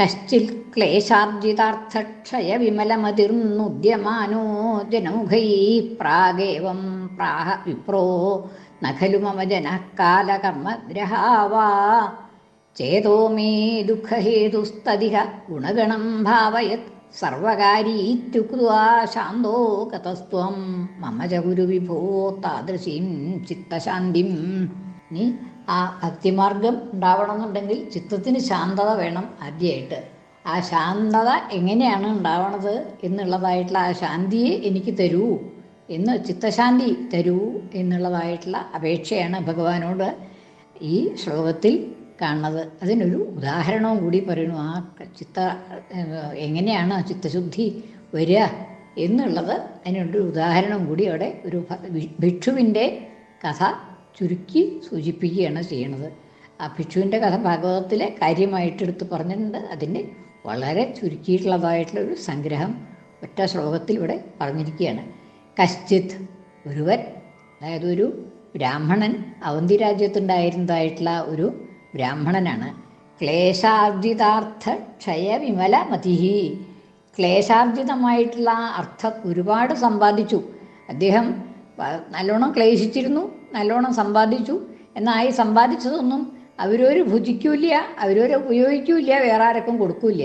കശ്ചിൽ ക്ലേശാർജിതാർത്ഥക്ഷയ വിമലമതിർന്നുദ്യമാനോ ജനമുഖൈ പ്രാഗേവം പ്രാഹ വിപ്രോ ന ഖലു മമ ജനഃ കാലകർമ്മഗ്രഹാവാ ചേതോ മേ ദുഃഖഹേതുസ്തതിഹ ഗുണഗണം ഭാവയത് സർവകാരീത്യുക്വാ ശാന്തോ കതസ്ത്വം മമ ച ഗുരു വിഭോ താദൃശീം ചിത്തശാന്തിം. നീ ആ ഭക്തിമാർഗം ഉണ്ടാവണമെന്നുണ്ടെങ്കിൽ ചിത്തത്തിന് ശാന്തത വേണം ആദ്യമായിട്ട് ആ ശാന്തത എങ്ങനെയാണ് ഉണ്ടാവണത് എന്നുള്ളതായിട്ടുള്ള ആ ശാന്തിയെ എനിക്ക് തരൂ എന്ന് ചിത്തശാന്തി തരൂ എന്നുള്ളതായിട്ടുള്ള അപേക്ഷയാണ് ഭഗവാനോട് ഈ ശ്ലോകത്തിൽ കാണുന്നത്. അതിനൊരു ഉദാഹരണവും കൂടി പറയുന്നു ആ ചിത്ത എങ്ങനെയാണ് ചിത്തശുദ്ധി വരിക എന്നുള്ളത് അതിനൊരു ഉദാഹരണം കൂടി അവിടെ ഒരു ഭിക്ഷുവിന്റെ കഥ ചുരുക്കി സൂചിപ്പിക്കുകയാണ് ചെയ്യുന്നത് ആ ഭിക്ഷുവിന്റെ കഥ ഭാഗവതത്തിലെ കാര്യമായിട്ട് എടുത്ത് പറഞ്ഞിട്ടുണ്ട്. അതിന്റെ വളരെ ചുരുക്കിയിട്ടുള്ളതായിട്ടുള്ള ഒരു സംഗ്രഹം ഒറ്റ ശ്ലോകത്തിൽ ഇവിടെ പറഞ്ഞിരിക്കുകയാണ്. കശ്ചിത് ഒരുവൻ അതായത് ഒരു ബ്രാഹ്മണൻ അവന്തി രാജ്യത്തുണ്ടായിരുന്നതായിട്ടുള്ള ഒരു ബ്രാഹ്മണനാണ്. ക്ലേശാർജിതാർത്ഥ ക്ഷയവിമല മതിഹി ക്ലേശാർജിതമായിട്ടുള്ള അർത്ഥം ഒരുപാട് സമ്പാദിച്ചു. അദ്ദേഹം നല്ലോണം ക്ലേശിച്ചിരുന്നു നല്ലോണം സമ്പാദിച്ചു. എന്നാൽ ഈ സമ്പാദിച്ചതൊന്നും അവരൊരു ഭുജിക്കൂല അവരൊരു ഉപയോഗിക്കൂല വേറെ ആർക്കും കൊടുക്കൂല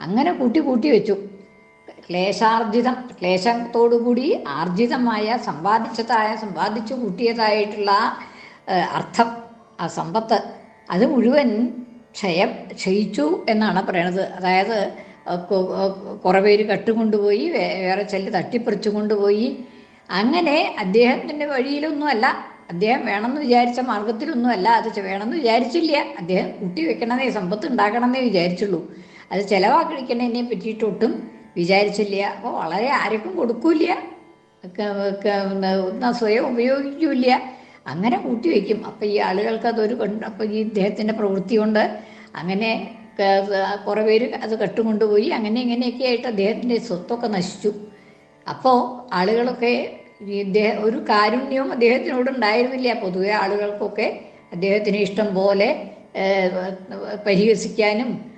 അങ്ങനെ കൂട്ടി കൂട്ടി വെച്ചു. ക്ലേശാർജിതം ക്ലേശത്തോടുകൂടി ആർജിതമായ സമ്പാദിച്ചതായ സമ്പാദിച്ചു കൂട്ടിയതായിട്ടുള്ള അർത്ഥം ആ സമ്പത്ത് അത് മുഴുവൻ ക്ഷയം ക്ഷയിച്ചു എന്നാണ് പറയണത്. അതായത് കുറേ പേര് കട്ടുകൊണ്ടുപോയി വേറെ ചെല്ല് തട്ടിപ്പറിച്ചു കൊണ്ടുപോയി അങ്ങനെ അദ്ദേഹത്തിന്റെ വഴിയിലൊന്നുമല്ല. അദ്ദേഹം വേണമെന്ന് വിചാരിച്ച മാർഗത്തിലൊന്നുമല്ല അത് വേണമെന്ന് വിചാരിച്ചില്ല. അദ്ദേഹം കുട്ടി വെക്കണമെന്നേ സമ്പത്ത് ഉണ്ടാക്കണമെന്നേ വിചാരിച്ചുള്ളൂ. അത് ചിലവാക്കിടിക്കണതിനെ പറ്റിയിട്ടൊട്ടും വിചാരിച്ചില്ല. അപ്പോൾ വളരെ ആർക്കും കൊടുക്കൂല സ്വയം ഉപയോഗിക്കൂല അങ്ങനെ കൂട്ടി വയ്ക്കും അപ്പം ഈ ആളുകൾക്ക് അതൊരു അപ്പം ഈ ഇദ്ദേഹത്തിന്റെ പ്രവൃത്തി കൊണ്ട് അങ്ങനെ കുറേ പേര് അത് കട്ടുകൊണ്ടുപോയി. അങ്ങനെ ഇങ്ങനെയൊക്കെ ആയിട്ട് അദ്ദേഹത്തിന്റെ സ്വത്തൊക്കെ നശിച്ചു. അപ്പോൾ ആളുകളൊക്കെ ഇദ്ദേഹം ഒരു കാരുണ്യവും അദ്ദേഹത്തിനോട് ഉണ്ടായിരുന്നില്ല. പൊതുവെ ആളുകൾക്കൊക്കെ അദ്ദേഹത്തിന് ഇഷ്ടം പോലെ പരിഹസിക്കാനും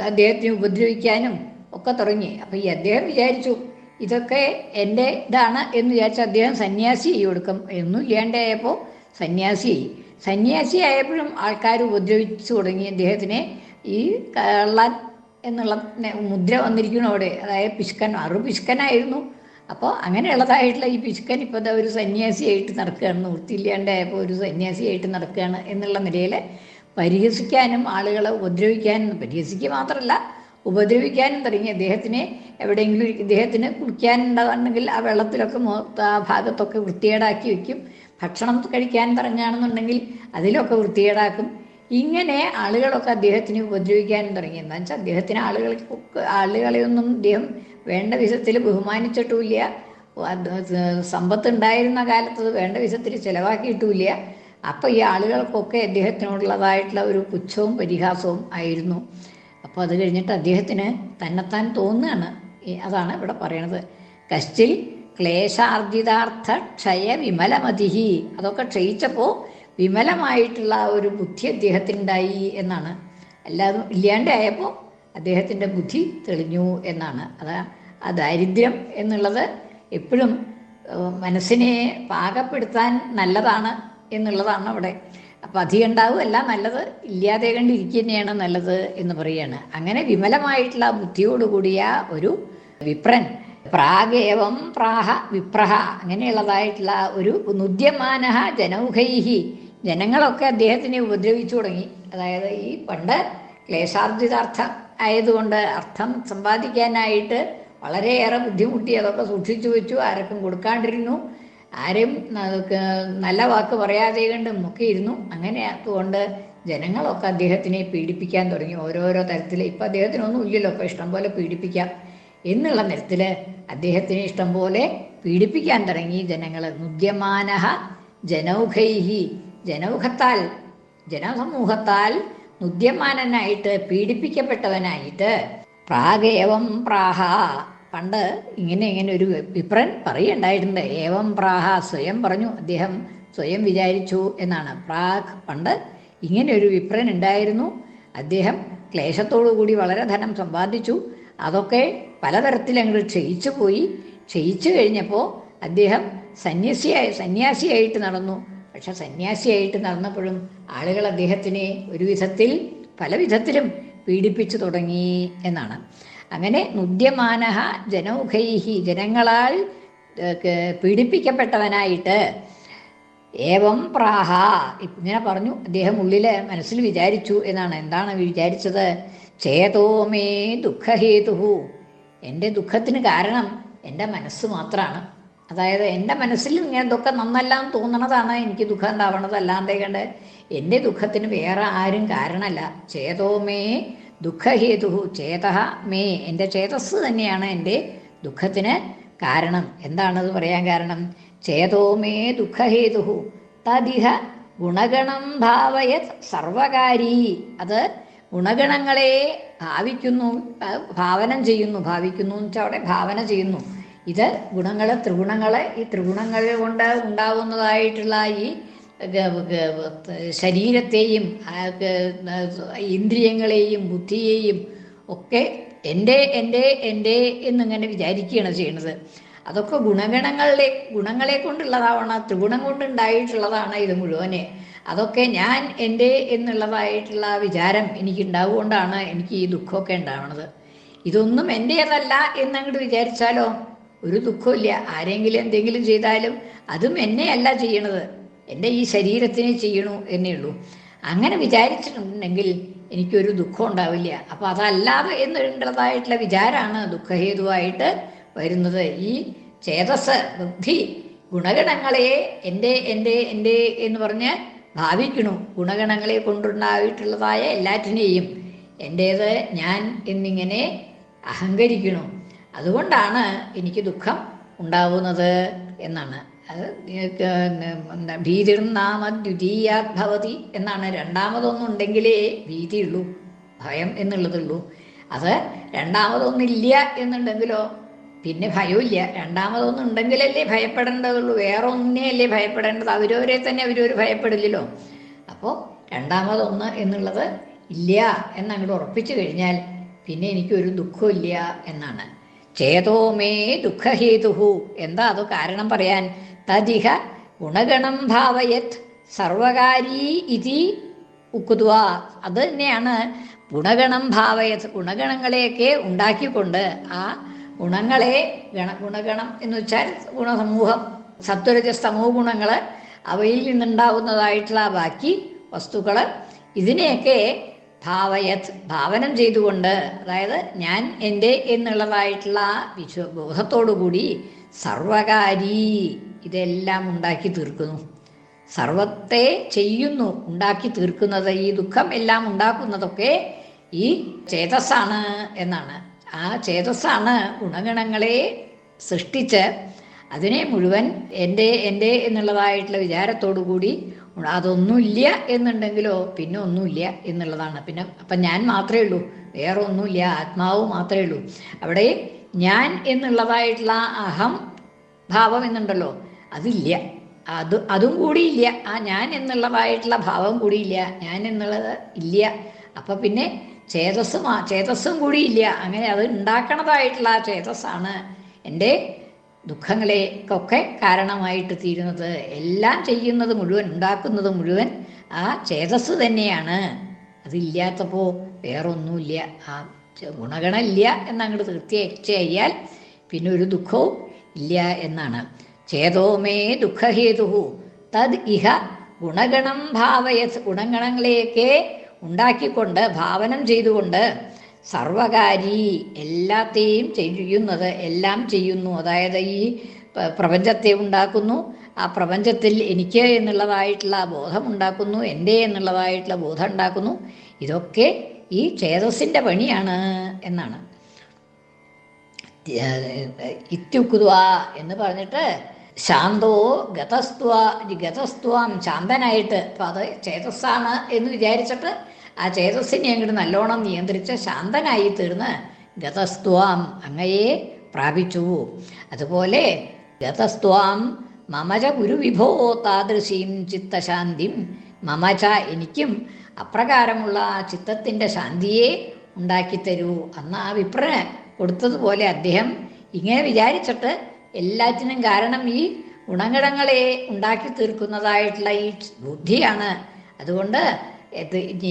അദ്ദേഹത്തിനെ ഉപദ്രവിക്കാനും ഒക്കെ തുടങ്ങി. അപ്പം ഈ അദ്ദേഹം വിചാരിച്ചു ഇതൊക്കെ എന്റെ ഇതാണ് എന്ന് വിചാരിച്ച അദ്ദേഹം സന്യാസി കൊടുക്കും. എന്നും ഇല്ലാണ്ടായപ്പോൾ സന്യാസി സന്യാസി ആയപ്പോഴും ആൾക്കാർ ഉപദ്രവിച്ചു തുടങ്ങി. അദ്ദേഹത്തിനെ ഈ കള്ളൻ എന്നുള്ള മുദ്ര വന്നിരിക്കുന്നു അവിടെ. അതായത് പിശുക്കൻ അറു പിശുക്കനായിരുന്നു അപ്പോൾ അങ്ങനെയുള്ളതായിട്ടുള്ള ഈ പിശുക്കൻ ഇപ്പോൾ ഒരു സന്യാസിയായിട്ട് നടക്കുകയാണ് നിവൃത്തിയില്ലാണ്ടായപ്പോൾ ഒരു സന്യാസിയായിട്ട് നടക്കുകയാണ് എന്നുള്ള നിലയിൽ പരിഹസിക്കാനും ആളുകളെ ഉപദ്രവിക്കാനും പരിഹസിക്കുക മാത്രമല്ല ഉപദ്രവിക്കാനും തുടങ്ങി. അദ്ദേഹത്തിനെ എവിടെയെങ്കിലും ഇദ്ദേഹത്തിന് കുടിക്കാനുണ്ടാവുണ്ടെങ്കിൽ ആ വെള്ളത്തിലൊക്കെ ആ ഭാഗത്തൊക്കെ വൃത്തികേടാക്കി വയ്ക്കും. ഭക്ഷണം കഴിക്കാൻ തുടങ്ങുകയാണെന്നുണ്ടെങ്കിൽ അതിലൊക്കെ വൃത്തികേടാക്കും. ഇങ്ങനെ ആളുകളൊക്കെ അദ്ദേഹത്തിന് ഉപദ്രവിക്കാനും തുടങ്ങി. എന്താ വെച്ചാൽ അദ്ദേഹത്തിന് ആളുകൾക്ക് ആളുകളെയൊന്നും അദ്ദേഹം വേണ്ട വിധത്തിൽ ബഹുമാനിച്ചിട്ടുമില്ല. സമ്പത്ത് ഉണ്ടായിരുന്ന കാലത്ത് വേണ്ട വിധത്തിൽ ചിലവാക്കിയിട്ടുമില്ല. അപ്പോൾ ഈ ആളുകൾക്കൊക്കെ അദ്ദേഹത്തിനോടുള്ളതായിട്ടുള്ള ഒരു പുച്ഛവും പരിഹാസവും ആയിരുന്നു. അപ്പോൾ അത് കഴിഞ്ഞിട്ട് അദ്ദേഹത്തിന് തന്നെത്താൻ തോന്നുകയാണ്. അതാണ് ഇവിടെ പറയണത്. കശ്ചിൽ ക്ലേശാർജിതാർത്ഥ ക്ഷയ വിമലമതിഹി. അതൊക്കെ ക്ഷയിച്ചപ്പോൾ വിമലമായിട്ടുള്ള ഒരു ബുദ്ധി അദ്ദേഹത്തിനുണ്ടായി എന്നാണ്. അല്ലാതെ ഇല്ലാണ്ടായപ്പോൾ അദ്ദേഹത്തിന്റെ ബുദ്ധി തെളിഞ്ഞു എന്നാണ്. അതാ ആ ദാരിദ്ര്യം എന്നുള്ളത് എപ്പോഴും മനസ്സിനെ പാകപ്പെടുത്താൻ നല്ലതാണ് എന്നുള്ളതാണ് അവിടെ. അപ്പം അധികം ഉണ്ടാവുമല്ല നല്ലത് ഇല്ലാതെ കണ്ടിരിക്കുക തന്നെയാണ് നല്ലത് എന്ന് പറയുകയാണ്. അങ്ങനെ വിമലമായിട്ടുള്ള ബുദ്ധിയോടുകൂടിയ ഒരു വിപ്രൻ പ്രാഗേവം പ്രാഹ വിപ്രഹ അങ്ങനെയുള്ളതായിട്ടുള്ള ഒരു നുദ്യമാനഹ ജനൗഹൈഹി ജനങ്ങളൊക്കെ അദ്ദേഹത്തിനെ ഉപദ്രവിച്ചു തുടങ്ങി. അതായത് ഈ പണ്ട് ക്ലേശാർജിതാർത്ഥം ആയതുകൊണ്ട് അർത്ഥം സമ്പാദിക്കാനായിട്ട് വളരെയേറെ ബുദ്ധിമുട്ടി അതൊക്കെ സൂക്ഷിച്ചു വെച്ചു ആർക്കും കൊടുക്കാണ്ടിരുന്നു. ആരും നല്ല വാക്ക് പറയാതെ കണ്ട് മുക്കിയിരുന്നു. അങ്ങനെ അതുകൊണ്ട് ജനങ്ങളൊക്കെ അദ്ദേഹത്തിനെ പീഡിപ്പിക്കാൻ തുടങ്ങി. ഓരോരോ തരത്തിൽ ഇപ്പം അദ്ദേഹത്തിനൊന്നും ഇല്ലല്ലോ ഇപ്പം ഇഷ്ടംപോലെ പീഡിപ്പിക്കാം എന്നുള്ള നിരത്തിൽ അദ്ദേഹത്തിന് ഇഷ്ടംപോലെ പീഡിപ്പിക്കാൻ തുടങ്ങി ജനങ്ങൾ നുദ്യമാനഹ ജനൗഖൈഹി ജനൗഖത്താൽ ജനസമൂഹത്താൽ നുദ്യമാനനായിട്ട് പീഡിപ്പിക്കപ്പെട്ടവനായിട്ട് പ്രാഗേവം പ്രാഹ. പണ്ട് ഇങ്ങനെ ഇങ്ങനെ ഒരു വിപ്രൻ പറയുണ്ടായിട്ടുണ്ട് ഏവം പ്രാഹ സ്വയം പറഞ്ഞു. അദ്ദേഹം സ്വയം വിചാരിച്ചു എന്നാണ്. പ്രാഗ് പണ്ട് ഇങ്ങനെ ഒരു വിപ്രൻ ഉണ്ടായിരുന്നു. അദ്ദേഹം കൂടി വളരെ ധനം സമ്പാദിച്ചു. അതൊക്കെ പലതരത്തിൽ അങ്ങോട്ട് ക്ഷയിച്ചു പോയി ക്ഷയിച്ചു കഴിഞ്ഞപ്പോൾ അദ്ദേഹം സന്യാസിയായി സന്യാസിയായിട്ട് നടന്നു. പക്ഷെ സന്യാസിയായിട്ട് നടന്നപ്പോഴും ആളുകൾ അദ്ദേഹത്തിനെ ഒരു വിധത്തിൽ പല വിധത്തിലും പീഡിപ്പിച്ചു തുടങ്ങി എന്നാണ്. അങ്ങനെ നുദ്യമാനഹ ജനൗഖൈഹി ജനങ്ങളാൽ പീഡിപ്പിക്കപ്പെട്ടവനായിട്ട് ഏവം പ്രാഹ ഇങ്ങനെ പറഞ്ഞു. അദ്ദേഹം ഉള്ളിൽ മനസ്സിൽ വിചാരിച്ചു എന്നാണ്. എന്താണ് വിചാരിച്ചത്? ചേതോമേ ദുഃഖഹേതുഹു. എന്റെ ദുഃഖത്തിന് കാരണം എന്റെ മനസ്സ് മാത്രമാണ് അതായത് എന്റെ മനസ്സിൽ ഇങ്ങനെ ദുഃഖം നന്നെല്ലാം തോന്നണതാണ് എനിക്ക് ദുഃഖം ഉണ്ടാവണത്. അല്ലാതെ കണ്ട് എന്റെ ദുഃഖത്തിന് വേറെ ആരും കാരണമല്ല. ചേതോ മേ ദുഃഖഹേതുഹു. ചേത മേ. എന്റെ ചേതസ് തന്നെയാണ് എന്റെ ദുഃഖത്തിന് കാരണം. എന്താണത് പറയാൻ കാരണം? ചേതോ മേ ദുഃഖഹേതുഹു. തദിഹ ഗുണഗണം ഭാവയത് സർവകാരി. അത് ഗുണഗണങ്ങളെ ഭാവിക്കുന്നു ഭാവനം ചെയ്യുന്നു ഭാവിക്കുന്നു എന്ന് വെച്ചാൽ അവിടെ ഭാവന ചെയ്യുന്നു. ഇത് ഗുണങ്ങളെ ത്രിഗുണങ്ങളെ ഈ ത്രിഗുണങ്ങൾ കൊണ്ട് ഉണ്ടാവുന്നതായിട്ടുള്ള ഈ ശരീരത്തെയും ഇന്ദ്രിയങ്ങളെയും ബുദ്ധിയെയും ഒക്കെ എന്റെ എന്റെ എന്റെ എന്നിങ്ങനെ വിചാരിക്കുകയാണ് ചെയ്യണത്. അതൊക്കെ ഗുണഗണങ്ങളുടെ ഗുണങ്ങളെ കൊണ്ടുള്ളതാവണം. ത്രിഗുണം കൊണ്ടുണ്ടായിട്ടുള്ളതാണ് ഇത് മുഴുവനെ. അതൊക്കെ ഞാൻ എന്റെ എന്നുള്ളതായിട്ടുള്ള വിചാരം എനിക്കുണ്ടാവുകൊണ്ടാണ് എനിക്ക് ഈ ദുഃഖമൊക്കെ ഉണ്ടാവണത്. ഇതൊന്നും എന്റേതല്ല എന്നങ്ങോട്ട് വിചാരിച്ചാലോ? ഒരു ദുഃഖമില്ല ആരെങ്കിലും എന്തെങ്കിലും ചെയ്താലും അതും എന്നെയല്ല ചെയ്യണത്. എന്റെ ഈ ശരീരത്തിനെ ചെയ്യണു എന്നേ ഉള്ളൂ. അങ്ങനെ വിചാരിച്ചിട്ടുണ്ടെങ്കിൽ എനിക്കൊരു ദുഃഖം ഉണ്ടാവില്ല. അപ്പം അതല്ലാതെ എന്നുള്ളതായിട്ടുള്ള വിചാരമാണ് ദുഃഖഹേതുവായിട്ട് വരുന്നത്. ഈ ചേതസ് ബുദ്ധി ഗുണഗണങ്ങളെ എന്റെ എന്റെ എന്റെ എന്ന് പറഞ്ഞ് ഭാവിക്കണു ഗുണഗണങ്ങളെ കൊണ്ടുണ്ടായിട്ടുള്ളതായ എല്ലാറ്റിനെയും. എന്റേത് ഞാൻ എന്നിങ്ങനെ അഹങ്കരിക്കണു അതുകൊണ്ടാണ് എനിക്ക് ദുഃഖം ഉണ്ടാവുന്നത് എന്നാണ്. അത് എന്താ ഭീതിർനാമ ദ്വിതീയാത് ഭവതി എന്നാണ്. രണ്ടാമതൊന്നുണ്ടെങ്കിലേ ഭീതിയുള്ളൂ ഭയം എന്നുള്ളതുള്ളൂ. അത് രണ്ടാമതൊന്നില്ല എന്നുണ്ടെങ്കിലോ പിന്നെ ഭയമില്ല രണ്ടാമതൊന്നുണ്ടെങ്കിലല്ലേ ഭയപ്പെടേണ്ടതുള്ളൂ. വേറെ ഒന്നിനെയല്ലേ ഭയപ്പെടേണ്ടത്? അവരവരെ തന്നെ അവരവർ ഭയപ്പെടില്ലല്ലോ. അപ്പോൾ രണ്ടാമതൊന്ന് എന്നുള്ളത് ഇല്ല എന്നങ്ങോട്ട് ഉറപ്പിച്ചു കഴിഞ്ഞാൽ പിന്നെ എനിക്കൊരു ദുഃഖമില്ല എന്നാണ്. ചേതോമേ ദുഃഖഹേതു. എന്താ അത് കാരണം പറയാൻ? തതിഹ ഗുണഗണം ഭാവയത് സർവകാരി ഇതി ഉക്കുതുവ അത് തന്നെയാണ് ഗുണഗണം ഭാവയത് ഗുണഗണങ്ങളെയൊക്കെ ഉണ്ടാക്കിക്കൊണ്ട് ആ ഗുണങ്ങളെ ഗണ ഗുണഗണം എന്ന് വെച്ചാൽ ഗുണസമൂഹം. സത്വരജ സമൂഹ ഗുണങ്ങൾ അവയിൽ നിന്നുണ്ടാവുന്നതായിട്ടുള്ള ബാക്കി വസ്തുക്കൾ ഇതിനെയൊക്കെ ഭാവയത് ഭാവനം ചെയ്തുകൊണ്ട് അതായത് ഞാൻ എന്റെ എന്നുള്ളതായിട്ടുള്ള വിശ്വ കൂടി സർവകാരി ഇതെല്ലാം ഉണ്ടാക്കി തീർക്കുന്നു. സർവത്തെ ചെയ്യുന്നു ഉണ്ടാക്കി തീർക്കുന്നത് ഈ ദുഃഖം എല്ലാം ഉണ്ടാക്കുന്നതൊക്കെ ഈ ചേതസ്സാണ് എന്നാണ്. ആ ചേതസ്സാണ് ഗുണഗണങ്ങളെ സൃഷ്ടിച്ച് അതിനെ മുഴുവൻ എന്റെ എന്റെ എന്നുള്ളതായിട്ടുള്ള വിചാരത്തോടു കൂടി അതൊന്നുമില്ല എന്നുണ്ടെങ്കിലോ പിന്നെ ഒന്നുമില്ല എന്നുള്ളതാണ്. പിന്നെ അപ്പം ഞാൻ മാത്രമേ ഉള്ളൂ. വേറെ ഒന്നുമില്ല. ആത്മാവ് മാത്രമേ ഉള്ളൂ. അവിടെ ഞാൻ എന്നുള്ളതായിട്ടുള്ള അഹം ഭാവം എന്നുണ്ടല്ലോ അതില്ല. അത് അതും കൂടിയില്ല. ആ ഞാൻ എന്നുള്ളതായിട്ടുള്ള ഭാവം കൂടിയില്ല. ഞാൻ എന്നുള്ളത് ഇല്ല. അപ്പം പിന്നെ ചേതസ്സും ചേതസ്സും കൂടിയില്ല. അങ്ങനെ അത് ഉണ്ടാക്കണതായിട്ടുള്ള ചേതസ്സാണ്. എന്റെ ദുഃഖങ്ങളെയൊക്കെ കാരണമായിട്ട് തീരുന്നത്. എല്ലാം ചെയ്യുന്നത് മുഴുവൻ ഉണ്ടാക്കുന്നത് മുഴുവൻ ആ ചേതസ് തന്നെയാണ്. അതില്ലാത്തപ്പോൾ വേറൊന്നുമില്ല. ആ ഗുണഗണമില്ല എന്നങ്ങോട്ട് തീർച്ചയായാൽ പിന്നെ ഒരു ദുഃഖവും ഇല്ല എന്നാണ്. ചേതോമേ ദുഃഖഹേതുഹു. തദ് ഇഹ ഗുണഗണം ഭാവയ ഗുണഗണങ്ങളെയൊക്കെ ഉണ്ടാക്കിക്കൊണ്ട് ഭാവനം ചെയ്തുകൊണ്ട് സർവകാരി എല്ലാത്തെയും ചെയ്യുന്നത് എല്ലാം ചെയ്യുന്നു. അതായത് ഈ പ്രപഞ്ചത്തെ ഉണ്ടാക്കുന്നു. ആ പ്രപഞ്ചത്തിൽ എനിക്ക് എന്നുള്ളതായിട്ടുള്ള ബോധം ഉണ്ടാക്കുന്നു എന്റെ എന്നുള്ളതായിട്ടുള്ള ബോധം ഉണ്ടാക്കുന്നു. ഇതൊക്കെ ഈ ചേതസ്സിന്റെ പണിയാണ് എന്നാണ്. ഇത്യുക്കുതുവ എന്ന് പറഞ്ഞിട്ട് ശാന്തോ ഗതസ്ത്വ ഗതസ്ത്വം ശാന്തനായിട്ട്. അപ്പം അത് ചേതസ്സാണ് എന്ന് വിചാരിച്ചിട്ട് ആ ചേതസ്സിനെ അങ്ങോട്ട് നല്ലോണം നിയന്ത്രിച്ച് ശാന്തനായി തീർന്ന് ഗതസ്ത്വാം അങ്ങയെ പ്രാപിച്ചു. അതുപോലെ ഗതസ്ത്വാം മമജ ഗുരുവിഭോ താദൃശീം ചിത്തശാന്തിം മമച എനിക്കും അപ്രകാരമുള്ള ചിത്തത്തിന്റെ ശാന്തിയെ ഉണ്ടാക്കിത്തരൂ അന്ന് ആ വിപ്രന് കൊടുത്തതുപോലെ അദ്ദേഹം ഇങ്ങനെ വിചാരിച്ചിട്ട് എല്ലാറ്റിനും കാരണം ഈ ഗുണഗണങ്ങളെ ഉണ്ടാക്കി തീർക്കുന്നതായിട്ടുള്ള ഈ ബുദ്ധിയാണ്. അതുകൊണ്ട്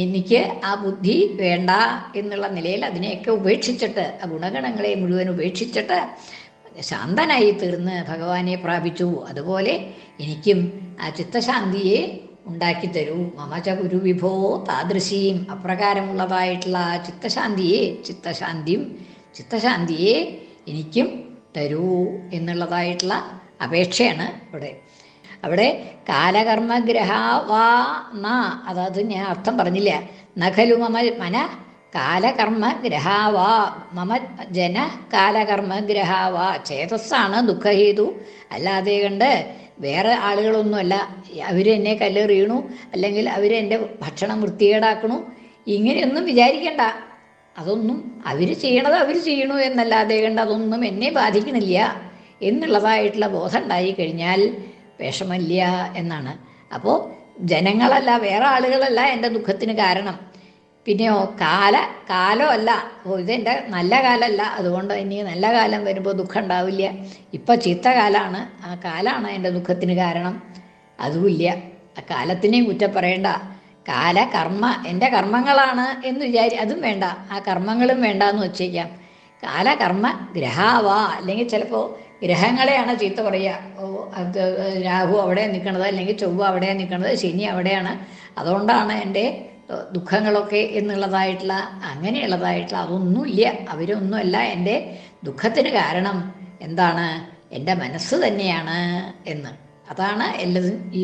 എനിക്ക് ആ ബുദ്ധി വേണ്ട എന്നുള്ള നിലയിൽ അതിനെയൊക്കെ ഉപേക്ഷിച്ചിട്ട് ആ ഗുണഗണങ്ങളെ മുഴുവൻ ഉപേക്ഷിച്ചിട്ട് ശാന്തനായി തീർന്ന് ഭഗവാനെ പ്രാപിച്ചു. അതുപോലെ എനിക്കും ആ ചിത്തശാന്തിയെ ഉണ്ടാക്കി തരൂ. മമച ഗുരു ഗുരുവിഭോ താദൃശിയും അപ്രകാരമുള്ളതായിട്ടുള്ള ആ ചിത്തശാന്തിയെ ചിത്തശാന്തിയും ചിത്തശാന്തിയെ എനിക്കും തരൂ എന്നുള്ളതായിട്ടുള്ള അപേക്ഷയാണ് ഇവിടെ അവിടെ കാലകർമ്മഗ്രഹാവാ ന. അതായത് ഞാൻ അർത്ഥം പറഞ്ഞില്ല. നഖലു മമ മന കാലകർമ്മ ഗ്രഹാവാ മമ ജന കാലകർമ്മ ഗ്രഹാവാ ചേതസ്സാണ് ദുഃഖഹേതു. അല്ലാതെ കണ്ട് വേറെ ആളുകളൊന്നുമല്ല. അവരെന്നെ കല്ലെറിയണു. അല്ലെങ്കിൽ അവരെന്റെ ഭക്ഷണം വൃത്തികേടാക്കണു. ഇങ്ങനെയൊന്നും വിചാരിക്കണ്ട. അതൊന്നും അവർ ചെയ്യണത് അവർ ചെയ്യണു എന്നല്ലാതെ കണ്ട് അതൊന്നും എന്നെ ബാധിക്കണില്ല. എന്നുള്ളതായിട്ടുള്ള ബോധം ഉണ്ടായി കഴിഞ്ഞാൽ വിഷമില്ല എന്നാണ്. അപ്പോൾ ജനങ്ങളല്ല വേറെ ആളുകളല്ല എന്റെ ദുഃഖത്തിന് കാരണം. പിന്നെയോ കാല കാലമല്ല. ഓ ഇതെന്റെ നല്ല കാലമല്ല അതുകൊണ്ട് ഇനി നല്ല കാലം വരുമ്പോൾ ദുഃഖം ഉണ്ടാവില്ല. ഇപ്പം ചീത്ത കാലമാണ് ആ കാലമാണ് എന്റെ ദുഃഖത്തിന് കാരണം. അതുമില്ല. ആ കാലത്തിനെയും കുറ്റം പറയണ്ട. കാല കർമ്മ എന്റെ കർമ്മങ്ങളാണ് എന്ന് വിചാരി അതും വേണ്ട. ആ കർമ്മങ്ങളും വേണ്ട എന്ന് വെച്ചേക്കാം കാലകർമ്മ ഗ്രഹാവാ. അല്ലെങ്കിൽ ചിലപ്പോൾ ഗ്രഹങ്ങളെയാണ് ചീത്ത പറയുക. രാഹു അവിടെ നിൽക്കണത് അല്ലെങ്കിൽ ചൊവ്വ അവിടെ നിൽക്കണത് ശനി അവിടെയാണ്. അതുകൊണ്ടാണ് എന്റെ ദുഃഖങ്ങളൊക്കെ എന്നുള്ളതായിട്ടുള്ള അങ്ങനെയുള്ളതായിട്ടുള്ള അതൊന്നുമില്ല. അവരൊന്നുമല്ല എന്റെ ദുഃഖത്തിന് കാരണം. എന്താണ്? എന്റെ മനസ്സ് തന്നെയാണ് എന്ന്. അതാണ് എല്ലതും ഈ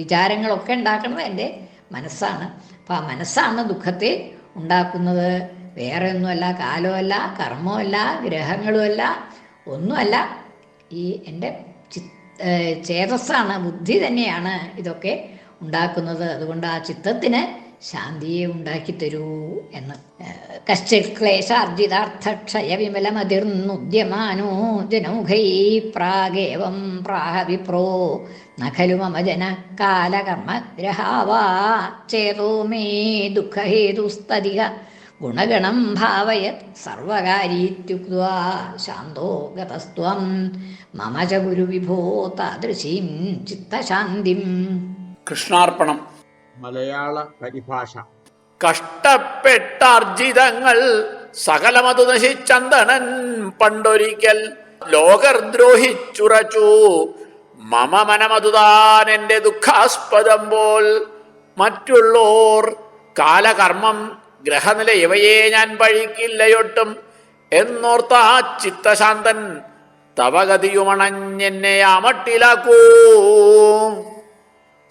വിചാരങ്ങളൊക്കെ ഉണ്ടാക്കുന്നത് എന്റെ മനസ്സാണ്. അപ്പം ആ മനസ്സാണ് ദുഃഖത്തെ ഉണ്ടാക്കുന്നത്. വേറെ ഒന്നുമല്ല കാലമല്ല കർമ്മമല്ല ഗ്രഹങ്ങളുമല്ല ഒന്നുമല്ല ഈ എന്റെ ചേതസ്സാണ് ബുദ്ധി തന്നെയാണ് ഇതൊക്കെ ഉണ്ടാക്കുന്നത്. അതുകൊണ്ട് ആ ചിത്തത്തിന് ശാന്തിയെ ഉണ്ടാക്കി തരൂ എന്ന് കശ്ചിത് ക്ലേശാർജിതാർത്ഥക്ഷയ വിമലമതിർന്നുദ്യമാനോ ജനൗഘൈ പ്രാഗേവം പ്രാഹ വിപ്രോ നഖലു മമ ജന കാലകർമ്മഗ്രഹാവാ ചേതോ മേ ദുഃഖഹേതുസ്തതിക ഗുണഗണം ഭാവയത് സർവകാരീത്യുക്വാ ശാന്തോ ഗതസ്ത്വം. മമ ച ഗുരു വിഭോ താദൃശീം ചിത്തശാന്തിം. കൃഷ്ണാർപ്പണം. മലയാള പരിഭാഷ. കഷ്ടപ്പെട്ടാർജിതങ്ങൾ സകലമതു നശിച്ചന്തണൻ പണ്ടൊരിക്കൽ ലോകർ ദ്രോഹിച്ചുറച്ചു മമ മനമതുതാൻ എന്റെ ദുഃഖാസ്പദം പോൽ മറ്റുള്ളോർ കാലകർമ്മം ഗ്രഹനില ഇവയെ ഞാൻ പഴിക്കില്ലയൊട്ടും എന്നോർത്ത ആ ചിത്തശാന്തൻ തവഗതിയുമണഞ്ഞെന്നെ അമട്ടിലാക്കൂ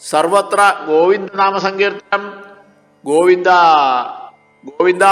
സർവത്ര ഗോവിന്ദനാമ സങ്കീർത്തനം ഗോവിന്ദ ഗോവിന്ദ.